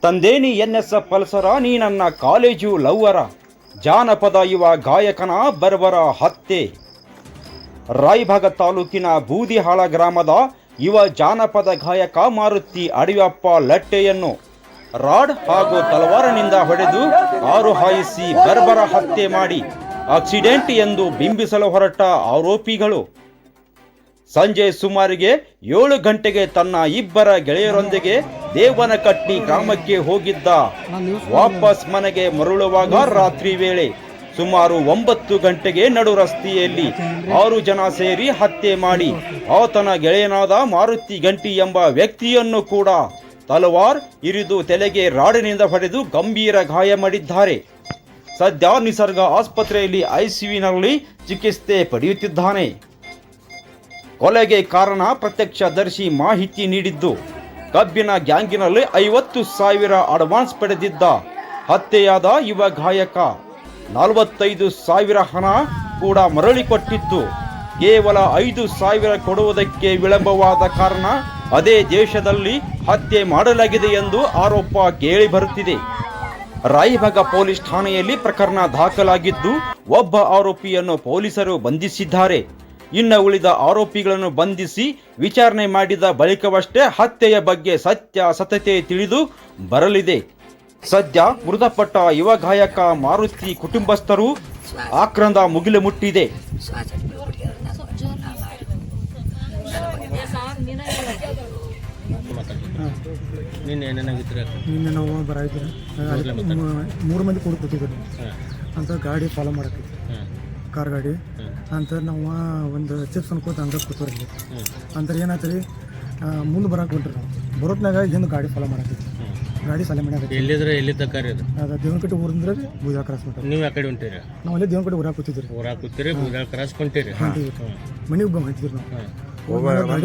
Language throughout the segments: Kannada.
ತಂದೀನಿ ಎನ್ ಎಸ್ ಪಲ್ಸರ ನೀ ನನ್ನ ಕಾಲೇಜು ಲವ್ವರ. ಜಾನಪದ ಯುವ ಗಾಯಕನ ಬರ್ಬರ ಹತ್ಯೆ. ರಾಯಭಾಗ ತಾಲೂಕಿನ ಬೂದಿಹಾಳ ಗ್ರಾಮದ ಯುವ ಜಾನಪದ ಗಾಯಕ ಮಾರುತಿ ಅಡಿಯಪ್ಪ ಲಟ್ಟೆಯನ್ನು ರಾಡ್ ಹಾಗೂ ತಲವಾರನಿಂದ ಹೊಡೆದು ಆರು ಹಾಯಿಸಿ ಬರ್ಬರ ಹತ್ಯೆ ಮಾಡಿ ಆಕ್ಸಿಡೆಂಟ್ ಎಂದು ಬಿಂಬಿಸಲು ಹೊರಟ ಆರೋಪಿಗಳು. ಸಂಜೆ ಸುಮಾರಿಗೆ ಏಳು ಗಂಟೆಗೆ ತನ್ನ ಇಬ್ಬರ ಗೆಳೆಯರೊಂದಿಗೆ ದೇವನಕಟ್ಟಿ ಗ್ರಾಮಕ್ಕೆ ಹೋಗಿದ್ದ ವಾಪಸ್ ಮನೆಗೆ ಮರಳುವಾಗ ರಾತ್ರಿ ವೇಳೆ ಸುಮಾರು ಒಂಬತ್ತು ಗಂಟೆಗೆ ನಡು ರಸ್ತೆಯಲ್ಲಿ ಆರು ಜನ ಸೇರಿ ಹತ್ಯೆ ಮಾಡಿ ಆತನ ಗೆಳೆಯನಾದ ಮಾರುತಿ ಗಂಟಿ ಎಂಬ ವ್ಯಕ್ತಿಯನ್ನು ಕೂಡ ತಲವಾರ್ ಇರಿದು ತಲೆಗೆ ರಾಡಿನಿಂದ ಹೊಡೆದು ಗಂಭೀರ ಗಾಯ ಮಾಡಿದ್ದಾರೆ. ಸದ್ಯ ನಿಸರ್ಗ ಆಸ್ಪತ್ರೆಯಲ್ಲಿ ಐಸಿಯುನಲ್ಲಿ ಚಿಕಿತ್ಸೆ ಪಡೆಯುತ್ತಿದ್ದಾನೆ. ಕೊಲೆಗೆ ಕಾರಣ ಪ್ರತ್ಯಕ್ಷದರ್ಶಿ ಮಾಹಿತಿ ನೀಡಿದ್ದು, ಕಬ್ಬಿನ ಗ್ಯಾಂಗಿನಲ್ಲಿ ಐವತ್ತು ಸಾವಿರ ಅಡ್ವಾನ್ಸ್ ಪಡೆದಿದ್ದ ಹತ್ಯೆಯಾದ ಯುವ ಗಾಯಕ ನಲವತ್ತೈದು ಸಾವಿರ ಹಣ ಕೂಡ ಮರಳಿ ಕೊಟ್ಟಿತ್ತು. ಕೇವಲ ಐದು ಸಾವಿರ ಕೊಡುವುದಕ್ಕೆ ವಿಳಂಬವಾದ ಕಾರಣ ಅದೇ ದೇಶದಲ್ಲಿ ಹತ್ಯೆ ಮಾಡಲಾಗಿದೆ ಎಂದು ಆರೋಪ ಕೇಳಿ ಬರುತ್ತಿದೆ. ರಾಯಭಾಗ ಪೊಲೀಸ್ ಠಾಣೆಯಲ್ಲಿ ಪ್ರಕರಣ ದಾಖಲಾಗಿದ್ದು ಒಬ್ಬ ಆರೋಪಿಯನ್ನು ಪೊಲೀಸರು ಬಂಧಿಸಿದ್ದಾರೆ. ಇನ್ನು ಉಳಿದ ಆರೋಪಿಗಳನ್ನು ಬಂಧಿಸಿ ವಿಚಾರಣೆ ಮಾಡಿದ ಬಳಿಕವಷ್ಟೇ ಹತ್ಯೆಯ ಬಗ್ಗೆ ಸತ್ಯಾಸತ್ಯತೆ ತಿಳಿದು ಬರಲಿದೆ. ಸದ್ಯ ಮೃತಪಟ್ಟ ಯುವ ಗಾಯಕ ಮಾರುತಿ ಕುಟುಂಬಸ್ಥರು ಆಕ್ರಂದ ಮುಗಿಲು ಮುಟ್ಟಿದೆ. ನಿನ್ನೆ ಏನೇನಾಗಿತ್ತು ನಿನ್ನೆ ನಾವು ಬರಾಯ್ತೀರ ಮೂರು ಮಂದಿ ಕೂಡ ಕೂತಿದ್ರು ಅಂತ ಗಾಡಿ ಫಾಲೋ ಮಾಡಕ್ಕೆ. ಕಾರ್ ಗಾಡಿ. ಅಂತ ನಾವು ಒಂದು ಚಿಪ್ಸ್ ಅನ್ಕೋತ ಹಂಗೆ ಕೂತವ್ರಿ ಅಂತ ಏನಾಯ್ತು ರೀ ಮುಂದೆ ಬರಕ್ಕೆ ಹೊಂಟ್ರಿ ನಾವು. ಬರೋತ್ನಾಗ ಹಿಂದೆ ಗಾಡಿ ಫಾಲೋ ಮಾಡಕ್ಕೆ. ಗಾಡಿ ಫಾಲೋ ಮಾಡಿ ಎಲ್ಲಿದ್ರೆ ಎಲ್ಲಿ ತಕ್ಕ ರೀ ಅದು? ಅದು ದೇವನಕಟ್ಟೆ ಊರಿಂದ್ರೆ ಬೂಜಾ ಕ್ರಾಸ್ ಮಾಡ್ತಾರೆ ನೀವು ಆ ಕಡೆ ಹೊಂಟಿರಿ? ನಾವು ಅಲ್ಲೇ ದೇವನಕಟ್ಟೆ ಊರಾಗ ಕೂತಿದ್ರಿ ಊರಾಗ ಕೂತಿರಿ ಬೂಜಾ ಕ್ರಾಸ್ ಕೊಂಟಿರಿ ಮನೆಗೆ ಬಂದು ಹೊಂಟಿದ್ರಿ ನಾವು.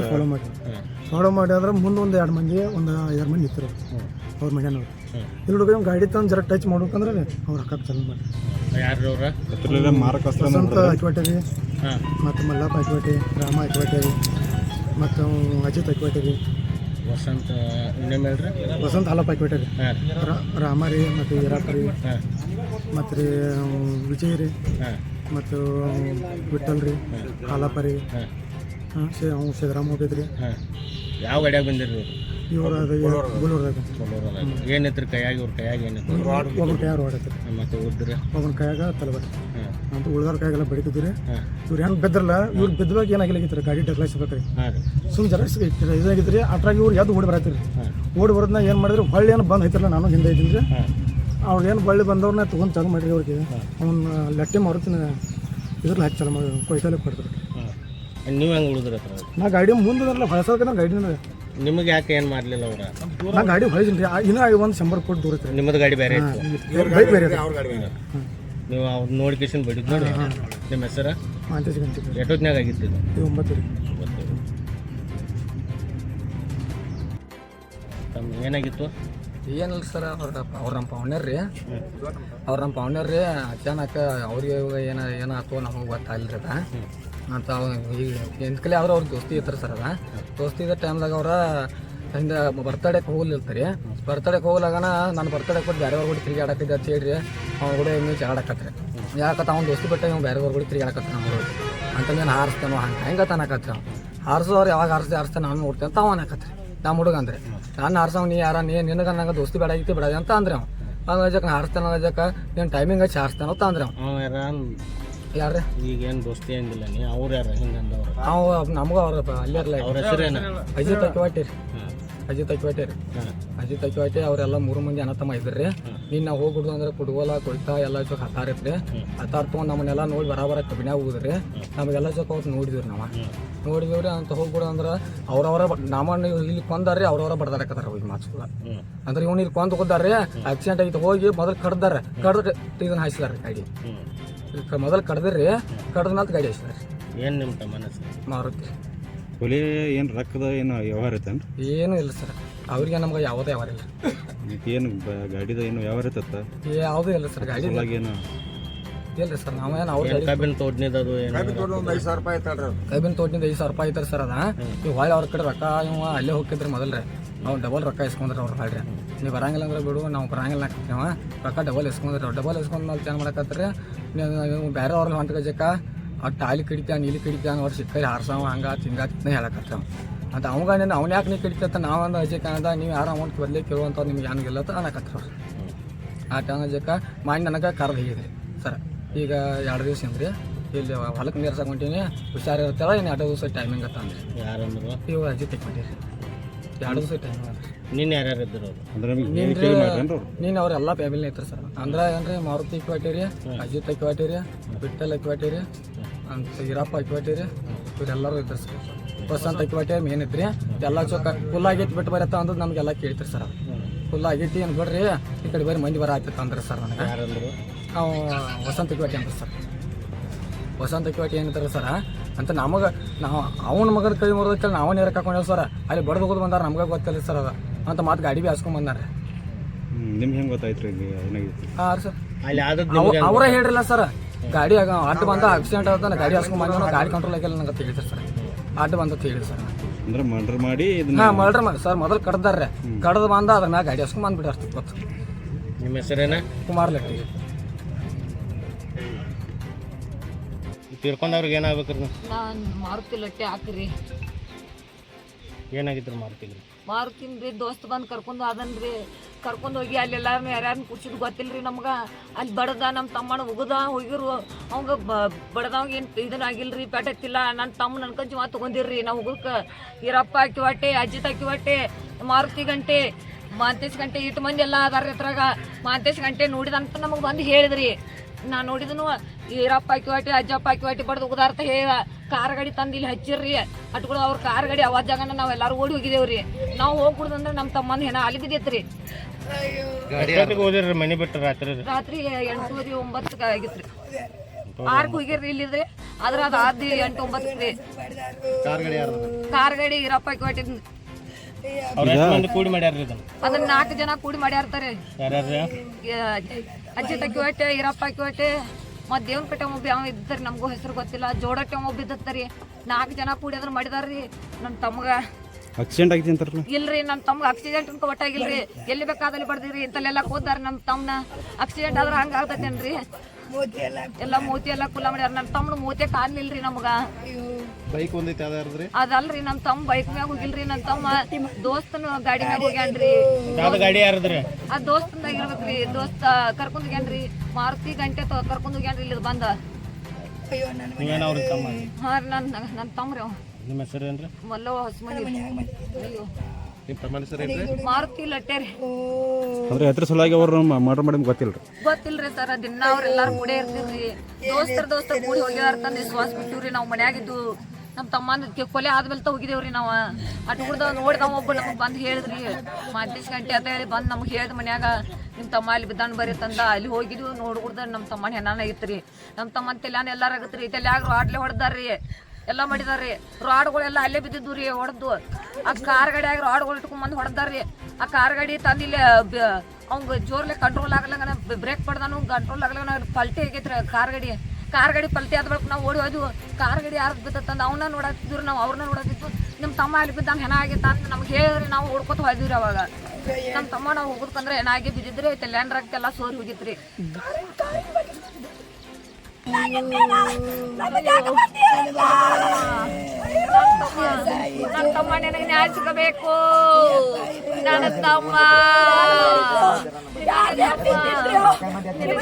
ಫಾಲೋ ಮಾಡಿ. ಫಾಲೋ ಮಾಡಿ ಆದ್ರೆ ಮುಂದೆ ಒಂದು ಎರಡು ಮಂದಿ ಒಂದು ಎರಡು ಮಂದಿ ಇತ್ತು ಅವ್ರ ಮನೆಯವ್ರು. ಇಲ್ಲಿ ಹುಡುಗ ಗಾಡಿ ತಂದು ಜರ ಟಚ್ ಮಾಡ್ಬೇಕಂದ್ರೆ ಅವ್ರು ಹಾಕಕ್ಕೆ ಚಂದ ಮಾಡಿ ಯಾರು ಅವ್ರ? ವಸಂತ ಮತ್ತು ಮಲ್ಲಪ್ಪ ಹಾಕಿಬಿಟ್ಟಿ ರಾಮ ರೀ ಮತ್ತು ಅಜಿತ್ ರೀ ವಸಂತ ವಸಂತ ಹಾಲಪ್ಪ ಅಕ್ವಾಟೆ ರೀ ಹಾಂ. ರಾ- ರಾಮ ರೀ ಮತ್ತು ವೀರಪ್ಪ ರೀ ಮತ್ತು ರೀ ವಿಜಯ್ ರೀ ಮತ್ತು ವಿಠಲ್ ರೀ ಹಾಲಪ್ಪ ರೀ. ಹಾಂ ಶೇ ಅವ್ನು ಸಿದ್ದರಾಮ ಹೋಗಿದ್ರಿ ಹಾಂ. ಯಾವ ಗಾಡಿಯಾಗ ಬಂದಿರಿ ಇವ್ರು? ಅದು ಗುಲ್ಬರ್ದಾಗ ಏನಿತ್ತು ಕೈಯಾಗಿ? ಇವ್ರ ಕೈಯಾಗ ಏನಿತ್ತು ಒಬ್ಬನ ಕೈಯಾಗ ಹೊಡೈತ್ರಿ ಮತ್ತೆ ಉಳಿದ್ರಿ? ಒಬ್ಬನ ಕೈಯಾಗ ತಲಬಾರಿ ಅಂತ ಉಳ್ದಾರ ಕೈಯಾಗೆಲ್ಲ ಬಡಿತಿದ್ರಿ ಇವ್ರು ಹೆಂಗೆ ಬೆದ್ರಲ್ಲ ಇವ್ರು ಬೆದ್ದವಾಗ ಏನಾಗಿಲ್ಲ ಗಾಡಿ ಡಕ್ಲಾಯಿಸ್ಬೇಕ್ರಿ ಸುಮ್ ಜನ ಇದಾಗಿದ್ರಿ ಅಟ್ರಾಗಿ ಇವ್ರು ಎದ್ದು ಓಡಿ ಬರತ್ತಿರಿ ಓಡಿ ಬರೋದ್ನ ಏನು ಮಾಡಿದ್ರು ಹೊಳ್ಳಿ ಏನು ಬಂದು ಐತಿರಲ್ಲ ನಾನು ಹಿಂದೆ ಇದ್ದೀನಿ ಅವ್ರು ಏನು ಬಳ್ಳಿ ಬಂದವ್ರನ್ನ ತೊಗೊಂಡು ಚಾಲು ಮಾಡಿರಿ ಅವ್ರಿಗೆ. ಅವ್ನ ಲಟ್ಟೆ ಮಾರುತ್ತಿನ ಇದ್ರಲ್ಲಿ ಹಾಕಿ ಚಾಲು ಮಾಡಿ ಕೊಯ್ಸಾಲೆ ಕೊಡ್ತಾರೆ. ನೀವು ಹೆಂಗೆ ಉಳಿದ್ರ ನಾ ಗಾಡಿ ಮುಂದೆ ನಾ ಗಾಡಿ ಗಾಡಿನ ನಿಮಗೆ ಯಾಕೆ ಏನು ಮಾಡಲಿಲ್ಲ ಅವ್ರ? ನಾ ಗಾಡಿ ಹೊಳಿತೀನಿ ರೀ ಇನ್ನೂ ಒಂದು ಶಂಬರ್ ಫುಟ್ ದೂರ ಐತ್ರಿ ನಿಮ್ಮದು ಗಾಡಿ ಬೇರೆ ಇತ್ತು. ಬೈಕ್ ಬೇರೆ ಇದೆ ನೀವು ಅವ್ರು ನೋಡಿ ಕಿಶನ್ ಬಡಿದ್ ನೋಡಿ ನಿಮ್ಮ ಹೆಸರು? ಮಾಂತೇಶ್ ಗಂಟೆ. ಎಷ್ಟೊತ್ತಿನಾಗ ಆಗಿತ್ತು ಇದು? ಇದು ಒಂಬತ್ತು ರೀ. ಗೊತ್ತು. ತಮ್ಮ ಏನಾಗಿತ್ತು? ಏನಿಲ್ಲ ಸರ್ ಅವ್ರ ಅವ್ರ ನಮ್ಮ ಪೌಣ್ಯರ್ ರೀ. ಅವ್ರ ನಮ್ಮ ಪೌಣ್ಯರ್ ರೀ ಅಚಾನಕ ಅವ್ರಿಗೆ ಏನ ಏನಾಯ್ತು ನಮಗೆ ಗೊತ್ತಾಗಲಿಲ್ಲ ಅದ. ಅಂತ ಈಗ ಎಂತ್ಕಲೆ ಅವ್ರು ಅವ್ರ ದೋಸ್ತಿ ಇರ್ತಾರೆ ಸರ್ ಅದ. ದೋಸ್ತಿ ಇದ್ದ ಟೈಮ್ದಾಗ ಅವ್ರ ಹಿಂದೆ ಬರ್ತಡೇಗೆ ಹೋಗ್ಲಿರ್ತಾರೆ ಬರ್ತಡೇಗೆ ಹೋಗ್ಲಾಗನ ನಾನು ಬರ್ತಡೇಗೆ ಕೊಟ್ಟು ಬೇರೆ ಕೂಡ ತಿರುಗಾಡಕ್ಕಿದ್ದೆ ಅಂತ ಹೇಳ್ರಿ. ಅವ್ನ ಕೂಡ ಇನ್ನೂ ಜಗಾಡಕತ್ರಿ ಯಾಕತ್ತ ಅವ್ನ ದೋಸ್ತಿ ಬಿಟ್ಟ ಇವ್ ಬೇರೆ ಕೂಡ ತಿರುಗಾಡಕತ್ತ ನಮ್ಮ ಅಂತ ನಾನು ಹಾರಿಸ್ತಾನೋ ಹಂಗೆ, ಹೆಂಗೆ ತನಕತ್ರ ಹಾರಿಸೋರು ಯಾವಾಗ ಹಾರಿಸ್ದೆ ಹಾರಿಸ್ತಾನೆ ನಾನು ನೋಡ್ತೇನೆ ಅಂತ ಅವನ ಅನ್ನಕತ್ರಿ ನಮ್ಮ ಹುಡುಗ ಅಂದ್ರೆ. ನಾನು ಹಾರಿಸೋ ನೀ ಯಾರ, ನೀ ನಿನಗ ನಂಗೆ ದೋಸ್ತಿ ಬೇಡ ಐತಿ ಬೇಡ ಅಂತ ಅಂದ್ರೆ ಅವ್ನು. ಹಂಗ ಹಾರಿಸ್ತಾನ ಜಕ್ಕ ನೀನು ಟೈಮಿಂಗ್ ಹಚ್ಚಿ ಹಾರಿಸ್ತಾನ ಅಂತ ಅಂದ್ರೆ ಅವ್ನು. ಯಾರ್ರಿ? ಈಗ ಏನು ದೋಸ್ತಿ ಹಂಗಿಲ್ಲ ನೀ ಅವ್ರು ಯಾರು? ಹಿಂಗಂದವ್ರು ನಾವು ನಮಗೂ ಅವ್ರ ಅಲ್ಲೇ ಅವ್ರ ಹೆಸರೇನ? ಅಜಿತ್ ಅಕ್ಕಿವಾಟಿ ರೀ. ಅಜಿತ್ ಅಕ್ಕಿವಾಟಿ ರೀ. ಹಾಂ. ಅಜಿತ್ ಅಕ್ಕಿವಾಟಿ ಅವರೆಲ್ಲ ಮೂರು ಮಂದಿ ಅನತಮ್ಮ ಇದ್ರಿ ನೀನು ನಾವು ಹೋಗ್ಬಿಡ್ದು ಅಂದ್ರೆ ಕುಡುಗೋಲ ಕೊಯ್ತಾ ಎಲ್ಲ ಚೊಕ್ ಹತ್ತಾರಿತ್ರಿ ಹತ್ತಾರ ತೊಗೊಂಡು ನಮ್ಮನ್ನೆಲ್ಲ ನೋಡಿ ಬರಾಬರ ಕಬ್ಬಿನ್ಯಾಗ ಹೋಗುದ್ರಿ ನಮಗೆಲ್ಲ ಚೊಕ್ ಅವ್ರು ನೋಡಿದ್ವಿ ನಾವು. ನೋಡಿದ್ವಿ ಅಂತ ಹೋಗ್ಬಿಡು ಅಂದ್ರೆ ಅವ್ರವರ ನಮ್ಮನ್ನ ಇಲ್ಲಿ ಕೊಂದಾರ್ರಿ ಅವ್ರವರ ಬಡ್ದಾಡಕತ್ತಾರ ಹೋಗಿ ಮಾಸ್ಕುಲ ಅಂದ್ರೆ ಇವ್ನು ಇಲ್ಲಿ ಕೊಂದ್ ಹೋದಾರ್ರಿ ಆಕ್ಸಿಡೆಂಟ್ ಆಗಿತ್ತು ಹೋಗಿ ಮೊದಲು ಕಡ್ದಾರೆ ಕಡ್ದು ಇದನ್ನ ಹಾಯಿಸಿದಾರೆ ಗಾಡಿ ಮೊದಲು ಕಡ್ದಿರಿ ಕಡ್ದ ಮೇಲೆ ಗಾಡಿ ಹಚ್ಚಿದ್ರಿ. ಏನು ನಿಮ್ಮ ತಮ್ಮನ ಮಾರುತಿ. ಹುಲಿ ಏನು ರೊಕ್ಕದ ಏನು ವ್ಯವಹಾರ ಐತೇನು? ಏನು ಇಲ್ಲ ಸರ್. ಅವ್ರಿಗೆ ನಮ್ಗೆ ಯಾವುದೇ ವ್ಯವಹಾರ ಇಲ್ಲ. ಏನು ಗಾಡಿದ ಏನು ವ್ಯವಹಾರ ಐತತ್ತ ಯಾವುದೂ ಇಲ್ಲ ಸರ್ ಗಾಡಿ ಏನು? ಇಲ್ಲ ಸರ್ ನಾವೇನು ಅವ್ರ ಏನ್ ಕಬ್ಬಿನ ತೋಡ್ನಿದದು ಏನು ಕಬ್ಬಿನ ತೋಟಿಂದ ಐದು ಸಾವಿರ ರೂಪಾಯಿ ಐತಾರೆ ಸರ್ ಅದ. ಈಗ ಹೊಳ್ಳಿ ಅವ್ರ ಕಡೆ ರೊಕ್ಕ ಇವ ಅಲ್ಲೇ ಹೋಗಿದ್ರಿ ಮೊದಲ್ರಿ. ನಾವು ಡಬಲ್ ರೊಕ್ಕ ಇಸ್ಕೊಂಡ್ರೆ ಅವ್ರು ಹೇಳ್ರಿ. ನೀವು ಬರಂಗಿಲ್ಲ ಅಂದ್ರೆ ಬಿಡು ನಾವು ಬರಂಗಿಲ್ಲ ಹಾಕ್ತೇವೆ ರೊಕ್ಕ ಡಬಲ್ ಇಸ್ಕೊಂಡ್ರೆ ಡಬಲ್ ಇಸ್ಕೊಂಡ್ ಮೇಲೆ ಚೇಂಜ್ ಮಾಡಕತ್ತಾರೆ. ನೀವು ಬೇರೆ ಅವ್ರಲ್ಲಿ ಹೊಂಟ ಆ ಟಾಲಿ ಕಿಡಿತಾನೆ ಇಲ್ಲಿ ನೀಲಿ ಕಡಿತಾನ ಅವ್ರು ಸಿಕ್ಕರಿ ಹಾರ್ಸವ ಹಂಗ ತಿಂಗ ಹೇಳಕತ್ತ ಅಂತ ಅವಾಗ ನೀನು ಅವ್ನು ಯಾಕೆ ನೀವು ಕಿಡಿತ ನಾವು ಅಂದ ಅಜಕ್ಕ ಅಂದ ನೀವು ಯಾರು ಅಮೌಂಟ್ ಬದಲೇ ಕೇಳುವಂಥವ್ರು ನಿಮ್ಗೆ ಏನಿಲ್ಲ ಅಂತ ಅನ್ನಕತ್ರ ಅವ್ರು. ಆ ಟೈಮ್ ಅಜಕ್ಕ ಮಾಡಿ ನನಗೆ ಕರ್ದು ಹೋಗಿದ್ರಿ ಸರ್ ಈಗ ಎರಡು ದಿವಸ ಅಂದ್ರಿ ಇಲ್ಲಿ ಹೊಲಕ್ಕೆ ನೀರು ಹೊಂಟೀನಿ ಹುಷಾರಿರ್ತಾರ ಇನ್ನು ಎರಡು ದಿವಸ ಟೈಮಿಂಗ್ ಅಂತ ಯಾರು ಯಾರಂದ್ರು ಇವಾಗ ಅಜ್ಜಿ ತೆಕ್ಕೊಂಡಿರಿ ನಿನ್ನ ಯಾರ್ಯಾರು ಇದ್ದರು ಅಂದ್ರೆ ನೀನು ಅವರೆಲ್ಲ ಫ್ಯಾಮಿಲಿ ಐತ್ರಿ ಸರ್. ಅಂದ್ರೆ ಏನ್ರಿ ಮಾರುತಿ ಇಕ್ವಾಟಿರಿ ಅಜಿತ್ ಇಕ್ವಾಟಿರಿ ಬಿಟ್ಟಲ್ ಇಕ್ವಾಟಿರಿ ಅಂತ ಈರಪ್ಪ ಇಕ್ವಾಟಿರಿ ಇವರೆಲ್ಲರೂ ಇದ್ರು ಸರ್. ವಸಂತ ಇಕ್ವಾಟಿ ಮೇನ್ ಇದ್ರಿ. ಎಲ್ಲ ಚೌಕ ಫುಲ್ ಆಗೈತಿ ಬಿಟ್ಟು ಬರತ್ತ ಅಂದ್ರೆ ನಮಗೆಲ್ಲ ಕೇಳ್ತೀರಿ ಸರ್ ಫುಲ್ ಆಗೈತಿ ಏನು ಬಿಡ್ರಿ ಈ ಕಡೆ ಬರೀ ಮಂದಿ ಬರ ಆಗ್ತೈತೆ ಅಂದ್ರೆ ಸರ್ ನನಗೆ ಯಾರಂದ್ರು? ನಾವು ವಸಂತ ಕಿವಾಟಿ ಅಂತ ಸರ್. ವಸಂತ ಕಿವಾಟಿ ಏನಿದ್ರು ಸರ ಅಂತ ನಮಗೆ ನಾವು ಅವನ ಮಗನ ಕೈ ಮುರಿದಕ್ಕೆ ನಾವು ನೇರಕ್ಕೆ ಹಾಕೊಂಡೇವು ಸರ್. ಅಲ್ಲಿ ಬಡ್ದು ಹೋಗೋದು ಬಂದಾರ ನಮ್ಗೆ ಗೊತ್ತಿಲ್ಲ ಸರ್ ಅದ. ಅಂತ ಮತ್ತೆ ಗಾಡಿ ಬಿ ಹಾಸ್ಕೊಂಡ್ ಬಂದಾರೆ ನಿಮ್ಗೆ ಹೆಂಗೆ ಗೊತ್ತಾಯ್ತು ರೀ ಹಾಂ ಸರ್. ಅಲ್ಲಿ ಆದದ್ದು ಅವ ನಿಮ್ಗೆ ಅವರೇ ಹೇಳಿರಲ್ಲ ಸರ್. ಗಾಡಿ ಆಗ ಅಡ್ಡ ಬಂದ ಆಕ್ಸಿಡೆಂಟ್ ಆದ ಗಾಡಿ ಹಾಸ್ಕೊಂಡ್ ಬಂದ ಗಾಡಿ ಕಂಟ್ರೋಲ್ ಆಗಿಲ್ಲ ನಂಗೆ ತಿಳಿದ್ರು ಸರ್. ಅಡ್ಡ ಬಂದ ಹೇಳಿ ಸರ್. ಅಂದ್ರೆ ಮರ್ಡರ್ ಮಾಡಿ ಹಾಂ ಮರ್ಡರ್ ಮಾಡಿ. ಸರ್ ಮೊದಲು ಕಡ್ದಾರ್ರೆ. ಕಡ್ದು ಬಂದ ಅದ್ರ ಮ್ಯಾಗ ಗಾಡಿ ಹಾಸ್ಕೊಂಡ್ ಬಂದ್ಬಿಟ್ಟಾರ ಗೊತ್ತು ನಿಮ್ಮ ಹೆಸರೇನ? ಕುಮಾರ್ ಲೆಟ್ಟಿ ತೀರ್ಕೊಂಡವ್ರಿಗೆ ಏನಾಗ್ಬೇಕ್ರಿ ನಾನು ಮಾರುತಿ ಲಟ್ಟೆ ಹಾಕ್ರಿ. ಏನಾಗಿದ್ರು ಮಾಡ್ತೀವಿ ಮಾರುತಿನ ರೀ ದೋಸ್ತ್ ಬಂದು ಕರ್ಕೊಂಡು ಅದನ್ರಿ ಕರ್ಕೊಂಡು ಹೋಗಿ ಅಲ್ಲೆಲ್ಲ ಯಾರ್ಯಾರನ್ನ ಕುಡ್ಸಿದ್ ರೀ ನಮ್ಗೆ. ಅಲ್ಲಿ ಬಡದ ನಮ್ಮ ತಮ್ಮನ ಉಗದ ಹೋಗಿರು. ಅವಂಗ ಬಡದವಂಗೆ ಏನು ಇದನ್ನಾಗಿಲ್ಲ ಆಗಿಲ್ರಿ ಪೆಟ್ಟತ್ತಿಲ್ಲ ನನ್ನ ತಮ್ಮ ನನ್ನ ಕಂಚು ಮಾತು ತಗೊಂಡಿರ್ರಿ. ನಾವು ಉಗುರ್ಕ ಈರಪ್ಪ ಹಾಕಿವಟ್ಟೆ ಅಜ್ಜಿತ್ ಹಾಕಿವಟ್ಟೆ ಮಾರುತಿ ಗಂಟೆ. ಮಾಂತೇಶ್ ಗಂಟೆ ಇಟ್ಟು ಮಂದಿ ಎಲ್ಲ ಅದಾರ ಇದ್ರಾಗ ಮಾಂತೇಶ್ ಗಂಟೆ ನೋಡಿದಂತ ನಮಗೆ ಬಂದು ಹೇಳಿದ್ರಿ. ನಾ ನೋಡಿದನು ಈರಪ್ಪ ಹಾಕಿವಾಟಿ ಅಜ್ಜಪ್ಪ ಹಾಕಿವಾಟಿ ಬಡ್ದು ಉದಾರ್ಥ ಹೇಳ ಕಾರ್ ಗಾಡಿ ತಂದು ಇಲ್ಲಿ ಹಚ್ಚಿರ್ರಿ. ಅಟ್ಗಳು ಅವ್ರ ಕಾರ್ ಗಾಡಿ ಅವಾಜ್ ಜಾಗನ ನಾವು ಎಲ್ಲಾರು ಓಡಿ ಹೋಗಿದೇವ್ರಿ. ನಾವು ಹೋಗ್ಬಿಡುದಂದ್ರೆ ನಮ್ಮ ತಮ್ಮನ ಹೆಣ ಅಲ್ಲಿ ಬಿದ್ದೈತ್ರಿ ಮನೆ ಬಿಟ್ಟು ರಾತ್ರಿ ರೀ ರಾತ್ರಿ ಎಂಟೂವರೆ ಒಂಬತ್ತಕ್ಕೆ ಆಗಿತ್ರಿ. ಆರ್ಕ್ ಹೋಗಿರ್ರಿ ಇಲ್ಲಿದ್ರಿ. ಅದ್ರ ಅದು ಆದಿ ಎಂಟು ಒಂಬತ್ತು ಕಾರ್ ಗಾಡಿ ಯಾರು ಕಾರ್ ಗಾಡಿ ಈರಪ್ಪ ಹಾಕಿವಾಟಿ ಕೂಡಿ ಮಾಡ್ಯಾರ್ರಿ ಇದನ್ನ. ಅದನ್ನ ನಾಲ್ಕು ಜನ ಕೂಡಿ ಮಾಡ್ಯಾರ್ತಾರೆ. ಅಜ್ಜಿ ತಕ್ಕಿವಟ್ಟೆ ಈರಪ್ಪ ಹಾಕಿವಟ್ಟೆ ದೇವನ್ ದೇವನಪೇಟೆ ಒಬ್ಬ ಯಾವ ಇದ್ದರಿ ನಮಗೂ ಹೆಸರು ಗೊತ್ತಿಲ್ಲ. ಜೋಡಟ್ಟೆ ಒಬ್ಬ ಇದ್ದತ್ತರಿ ನಾಲ್ಕು ಜನ ಕೂಡಿ ಅದ್ರ ಮಾಡಿದಾರ್ರಿ. ನನ್ನ ತಮ್ಗ ಆಕ್ಸಿಡೆಂಟ್ ಆಗಿದೆ ಅಂತಾರಲ್ಲ? ಇಲ್ರಿ ನನ್ನ ತಮ್ಗ ಆಕ್ಸಿಡೆಂಟ್ ಅನ್ಕೊ ಒಟ್ಟಾಗಿಲ್ರಿ. ಎಲ್ಲಿ ಬೇಕಾದಲ್ಲಿ ಬಡ್ದಿರಿ ಇಂತಲ್ಲೆಲ್ಲ ಕೂತಾರ ನಮ್ಮ ತಮ್ಮನ ಆಕ್ಸಿಡೆಂಟ್ ಆದ್ರೆ ಹಂಗ ಆಗ್ತೈತೇನ್ರಿ. ಎಲ್ಲ ಮೂತಿ ಎಲ್ಲ ಕುಲ ಮಾಡ್ಯಾರ. ನನ್ನ ತಮ್ಮ ಮೂತಿ ಕಾಣ್ಲಿಲ್ರಿ ನಮಗ. ಬೈಕ್ ಒಂದೈತೆ ಅದಲ್ರಿ ನಮ್ಮ ತಮ್ಮ ಬೈಕ್ ಮ್ಯಾಗ ಹೋಗಿಲ್ರಿ. ನನ್ನ ತಮ್ಮ ದೋಸ್ತನ ಗಾಡಿ ಮ್ಯಾಗ ಹೋಗ್ಯಾನ್ರಿ. ಗಾಡಿ ಯಾರದ್ರಿ? ಆ ದೋಸ್ತಂದಾಗ ಇರ್ಬೇಕ್ರಿ. ದೋಸ್ತ ಕರ್ಕೊಂಡ್ ಹೋಗ್ಯಾನ್ರಿ. ಮಾರುತಿ ಗಂಟೆ ತ- ಕರ್ಕೊಂಡ್ ಹೋಗ್ಯಾನ್ರಿ ಇಲ್ಲಿ ಬಂದ. ತಮ್ಮ? ಹಾ ರೀ ನನ್ನ ನನ್ನ ತಮ್ರಿ ರೀ ನಿಮ್ಮ ಹೆಸರು ಏನ್ರಿ ಮಲ್ಲವ ಹೊಸಮನಿ ಅಯ್ಯೋ ನಿಮ್ಮ ಪ್ರಮಾಣ ಹೆಸರು ಏನ್ರಿ? ಮಾರುತಿ ಲಟ್ಟೆ ರೀ ಅಂದ್ರೆ ಹೆತ್ರ ಸಲುವಾಗಿ ಅವ್ರು ಮರ್ಡರ್ ಮಾಡಿ ಗೊತ್ತಿಲ್ಲ ರೀ ಗೊತ್ತಿಲ್ರಿ ಸರ್ ದಿನ ಅವ್ರೆಲ್ಲಾರು ಕೂಡೇ ಇರ್ತೀವ್ರಿ. ದೋಸ್ತರ್ ದೋಸ್ತರ್ ಕೂಡಿ ಹೋಗ್ಯಾರ ತಂದ ವಿಶ್ವಾಸ ಬಿಟ್ಟಿವ್ರಿ. ನಾವು ಮನ್ಯಾಗಿದ್ದು ನಮ್ಮ ತಮ್ಮನ ಕೊಲೆ ಆದ್ಮೇಲೆ ತ ಹೋಗಿದೇವ್ರಿ ನಾವು. ಅಟ್ ಹುಡ್ದ ನೋಡ್ದವ ಒಬ್ಬ ನಮಗೆ ಬಂದ್ ಹೇಳಿದ್ರಿ. ಮಾತೇಶ್ ಗಂಟೆ ಅಂತ ಹೇಳಿ ಬಂದ್ ನಮ್ಗೆ ಹೇಳ್ದ ಮನ್ಯಾಗ ನಿಮ್ಮ ತಮ್ಮ ಅಲ್ಲಿ ಬಿದ್ದಾಣ ಬರೀ ತಂದ ಅಲ್ಲಿ ಹೋಗಿದ್ವಿ ನೋಡ್ಗುಡ್ದ ನಮ್ಮ ತಮ್ಮ ಹೆಣ್ಣಾನ ಐತ್ರಿ. ನಮ್ಮ ತಮ್ಮ ತೆಲ್ಯಾನ ಎಲ್ಲಾರ ಆಗತ್ರಿ. ತೆಲ್ಯಾಗ ಆಟ್ಲೆ ಹೊಡೆದಾರ್ರಿ. ಎಲ್ಲ ಮಾಡಿದಾರ್ರಿ. ರಾಡ್ಗಳೆಲ್ಲ ಅಲ್ಲೇ ಬಿದ್ದಿದ್ದು ರೀ ಹೊಡೆದು. ಆ ಕಾರ್ ಗಾಡಿಯಾಗ ರಾಡ್ಗಳು ಇಟ್ಕೊಂಡ್ ಹೊಡೆದಾರ್ರಿ. ಆ ಕಾರ್ ಗಾಡಿ ತಂದು ಇಲ್ಲಿ ಅವ್ಗೆ ಜೋರ್ಲೆ ಕಂಟ್ರೋಲ್ ಆಗಲಾಗ ಬ್ರೇಕ್ ಪಡ್ದಾನು ಕಂಟ್ರೋಲ್ ಆಗಲಾಗ ಪಲ್ಟಿ ಆಗೈತ್ರಿ ಕಾರ್ ಗಾಡಿ ಕಾರ್ ಗಾಡಿ ಪಲ್ಟಿ ಆದ ಬಳಿಕ ನಾವು ಓಡಿ ಹೋದ್ವು. ಕಾರ್ ಗಾಡಿ ಯಾರು ಬಿದ್ದತ್ತಂದ ಅವನ್ನ ನೋಡತ್ತಿದ್ರು ನಾವು ಅವ್ರನ್ನ ನೋಡತ್ತಿದ್ವು ನಿಮ್ಮ ತಮ್ಮ ಅಲ್ಲಿ ಬಿದ್ದಂಗೆ ಹೆಣ ಆಗೈತ ಅಂತ ನಮ್ಗೆ ಹೇಳಿದ್ರಿ ನಾವು ಓಡ್ಕೊತ ಹೋದ್ವಿ ಅವಾಗ. ನಮ್ಮ ತಮ್ಮ ನಾವು ಹೋಗುದಕ್ಕಂದ್ರೆ ಹೆಣ ಆಗಿ ಲ್ಯಾಂಡರ್ ತೆಲ್ಯಾಂಡ್ರಕ್ಕೆಲ್ಲ ಸೋರಿ ಹೋಗಿತ್ರಿ. ನನ್ನ ತಮ್ಮ ನನಗೆ ನ್ಯಾಯ ಸಿಗಬೇಕು ನನ್ನ ತಮ್ಮ ನನ್ನ ತಮ್ಮ.